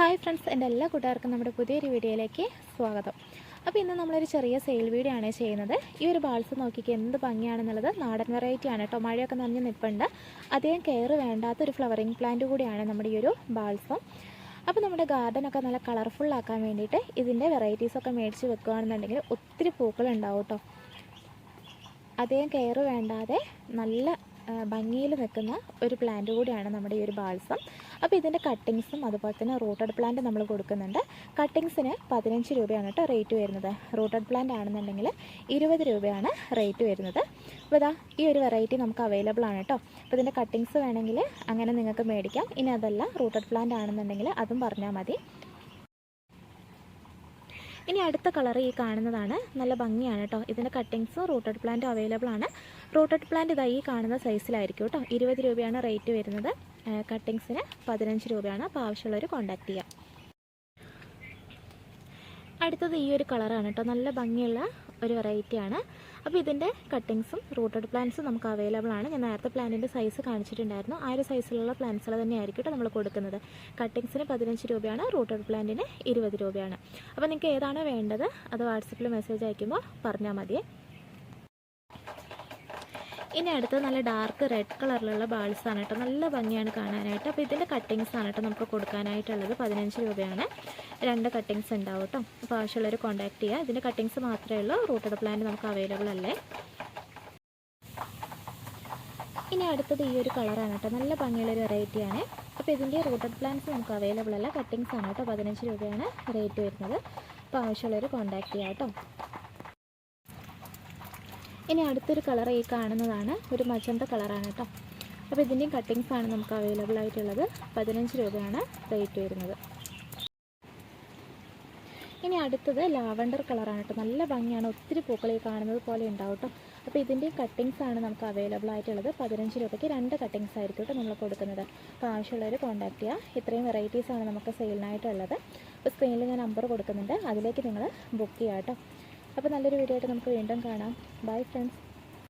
Hi friends എന്റെ എല്ലാ കൂട്ടുകാർക്കും നമ്മുടെ പുതിയൊരു വീഡിയോയിലേക്ക് സ്വാഗതം. അപ്പോൾ ഇന്ന് നമ്മളൊരു ചെറിയ സെയിൽ വീഡിയോ ആണ് ചെയ്യുന്നത്. ഈ ഒരു ബാൾസ് നോക്കിക്ക് എന്ത് ഭംഗിയാണെന്നുള്ളത്. നാടൻ വെറൈറ്റി ആണ് കേട്ടോ. മഴയൊക്കെ നനഞ്ഞ് നിൽപ്പുണ്ട് അധികം കെയർ വേണ്ടാത്ത ഒരു ഫ്ലവറിങ് പ്ലാന്റ് കൂടിയാണ് നമ്മുടെ ഈ ഒരു ബാൾസം അപ്പോൾ നമ്മുടെ ഗാർഡനൊക്കെ നല്ല കളർഫുള്ളാക്കാൻ വേണ്ടിയിട്ട് ഇതിന്റെ വെറൈറ്റീസൊക്കെ മേടിച്ച് വെക്കുകയാണെന്നുണ്ടെങ്കിൽ ഒത്തിരി പൂക്കളുണ്ടാവും കേട്ടോ. അധികം കെയർ വേണ്ടാതെ നല്ല ഭംഗിയിൽ നിൽക്കുന്ന ഒരു പ്ലാന്റ് കൂടിയാണ് നമ്മുടെ ഈ ഒരു ബാൾസം അപ്പോൾ ഇതിന്റെ കട്ടിങ്സും അതുപോലെ തന്നെ റൂട്ടഡ് പ്ലാന്റ് നമ്മൾ കൊടുക്കുന്നുണ്ട്. കട്ടിങ്സിന് പതിനഞ്ച് രൂപയാണ് കേട്ടോ റേറ്റ് വരുന്നത്. റൂട്ടഡ് പ്ലാന്റ് ആണെന്നുണ്ടെങ്കിൽ ഇരുപത് രൂപയാണ് റേറ്റ് വരുന്നത്. അപ്പോൾ ഇതാ ഈ ഒരു വെറൈറ്റി നമുക്ക് അവൈലബിൾ ആണ് കേട്ടോ. അപ്പോൾ ഇതിന്റെ കട്ടിങ്സ് വേണമെങ്കിൽ അങ്ങനെ നിങ്ങൾക്ക് മേടിക്കാം. ഇനി അതല്ല റൂട്ടഡ് പ്ലാന്റ് ആണെന്നുണ്ടെങ്കിൽ അതും പറഞ്ഞാൽ മതി. ഇനി അടുത്ത കളർ ഈ കാണുന്നതാണ്. നല്ല ഭംഗിയാണ് കേട്ടോ ഇതിന്റെ കട്ടിങ്സും റൂട്ടഡ് പ്ലാന്റ് അവൈലബിൾ ആണ്. റൂട്ടഡ് പ്ലാന്റ് ഇതായി ഈ കാണുന്ന സൈസിലായിരിക്കും കേട്ടോ ഇരുപത് രൂപയാണ് റേറ്റ് വരുന്നത്. കട്ടിങ്സിന് പതിനഞ്ച് രൂപയാണ്. അപ്പോൾ ആവശ്യമുള്ളവർ കോൺടാക്ട് ചെയ്യാം. അടുത്തത് ഈ ഒരു കളറാണ് കേട്ടോ. നല്ല ഭംഗിയുള്ള ഒരു വെറൈറ്റിയാണ് അപ്പോൾ ഇതിന്റെ കട്ടിങ്സും റൂട്ടഡ് പ്ലാന്റ്സും നമുക്ക് അവൈലബിൾ ആണ്. ഞാൻ നേരത്തെ പ്ലാന്റിന്റെ സൈസ് കാണിച്ചിട്ടുണ്ടായിരുന്നു. ആ ഒരു സൈസിലുള്ള പ്ലാന്റ്സുകൾ തന്നെയായിരിക്കും കേട്ടോ നമ്മൾ കൊടുക്കുന്നത്. കട്ടിങ്സിന് പതിനഞ്ച് രൂപയാണ് റൂട്ടഡ് പ്ലാന്റിന് ഇരുപത് രൂപയാണ്. അപ്പോൾ നിങ്ങൾക്ക് ഏതാണോ വേണ്ടത് അത് വാട്സപ്പിൽ മെസ്സേജ് അയക്കുമ്പോൾ പറഞ്ഞാൽ മതിയേ. ഇനി അടുത്ത് നല്ല ഡാർക്ക് റെഡ് കളറിലുള്ള ബാൾസ് ആണ് കേട്ടോ. നല്ല ഭംഗിയാണ് കാണാനായിട്ട്. അപ്പോൾ ഇതിന്റെ കട്ടിങ്സ് ആണ് കേട്ടോ നമുക്ക് കൊടുക്കാനായിട്ടുള്ളത്. പതിനഞ്ച് രൂപയാണ്. രണ്ട് കട്ടിങ്സ് ഉണ്ടാവും കേട്ടോ. അപ്പോൾ ആവശ്യമുള്ളവർ കോൺടാക്ട് ചെയ്യുക ഇതിന്റെ കട്ടിങ്സ് മാത്രമേ ഉള്ളൂ. റൂട്ടഡ് പ്ലാന്റ് നമുക്ക് അവൈലബിൾ അല്ലേ? ഇനി അടുത്തത് ഈ ഒരു കളറാണ് കേട്ടോ. നല്ല ഭംഗിയുള്ളൊരു വെറൈറ്റിയാണ് അപ്പോൾ ഇതിന്റെ റൂട്ടഡ് പ്ലാന്റ്സ് നമുക്ക് അവൈലബിൾ അല്ല. കട്ടിങ്സ് ആണ് കേട്ടോ. പതിനഞ്ച് രൂപയാണ് റേറ്റ് വരുന്നത്. അപ്പോൾ ആവശ്യമുള്ളവർ കോൺടാക്ട് ചെയ്യാം കേട്ടോ. ഇനി അടുത്തൊരു കളർ ഈ കാണുന്നതാണ് ഒരു മജന്ത കളറാണ് കേട്ടോ അപ്പോൾ ഇതിന്റെയും കട്ടിങ്സാണ് നമുക്ക് അവൈലബിൾ ആയിട്ടുള്ളത്. പതിനഞ്ച് രൂപയാണ് റേറ്റ് വരുന്നത്. ഇനി അടുത്തത് ലാവണ്ടർ കളറാണ് കേട്ടോ നല്ല ഭംഗിയാണ്. ഒത്തിരി പൂക്കൾ ഈ കാണുന്നത് പോലെ ഉണ്ടാവും കേട്ടോ അപ്പോൾ ഇതിന്റെയും കട്ടിങ്സാണ് നമുക്ക് അവൈലബിൾ ആയിട്ടുള്ളത്. പതിനഞ്ച് രൂപയ്ക്ക് രണ്ട് കട്ടിങ്സ് ആയിരിക്കും കേട്ടോ നമ്മൾ കൊടുക്കുന്നത്. അപ്പോൾ ആവശ്യമുള്ളവർ കോൺടാക്ട് ചെയ്യുക ഇത്രയും വെറൈറ്റീസാണ് നമുക്ക് സെയിലിനായിട്ടുള്ളത് അപ്പോൾ സ്ക്രീനിൽ ഞാൻ നമ്പർ കൊടുക്കുന്നുണ്ട്. അതിലേക്ക് നിങ്ങൾ ബുക്ക് ചെയ്യാം കേട്ടോ അപ്പോൾ നല്ലൊരു വീഡിയോ ആയിട്ട് നമുക്ക് വീണ്ടും കാണാം. Bye friends